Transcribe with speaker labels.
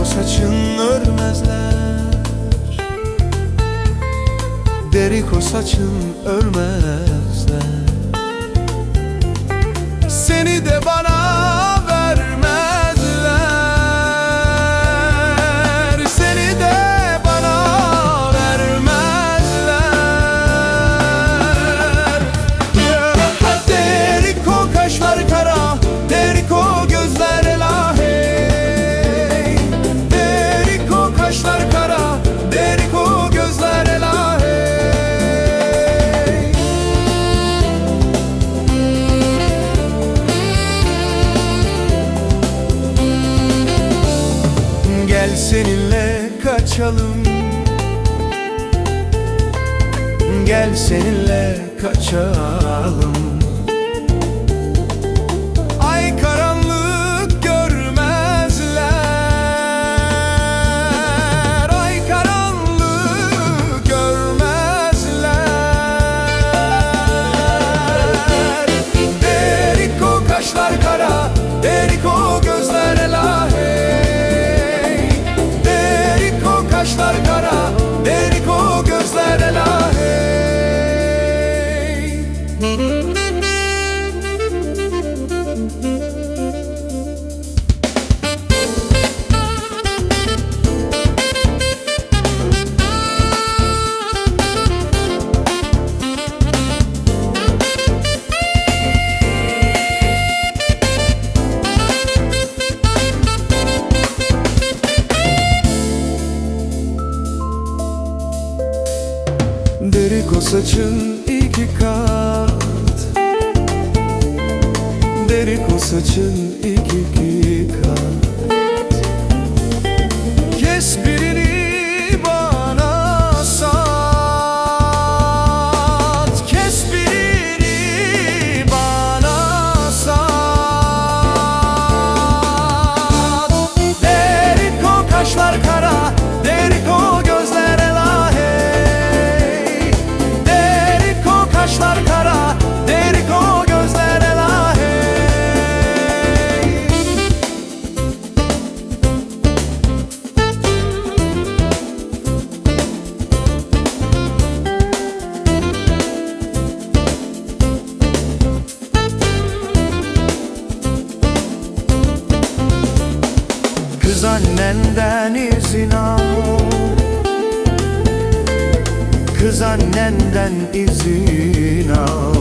Speaker 1: o saçın örmezler. Deriko saçın örmezler. Seni de bana seninle kaçalım. Gel seninle kaçalım. about it. Üstelik o saçın iki kat. Derik o saçın iki, iki kat. annenden izin al. Kız annenden izin al.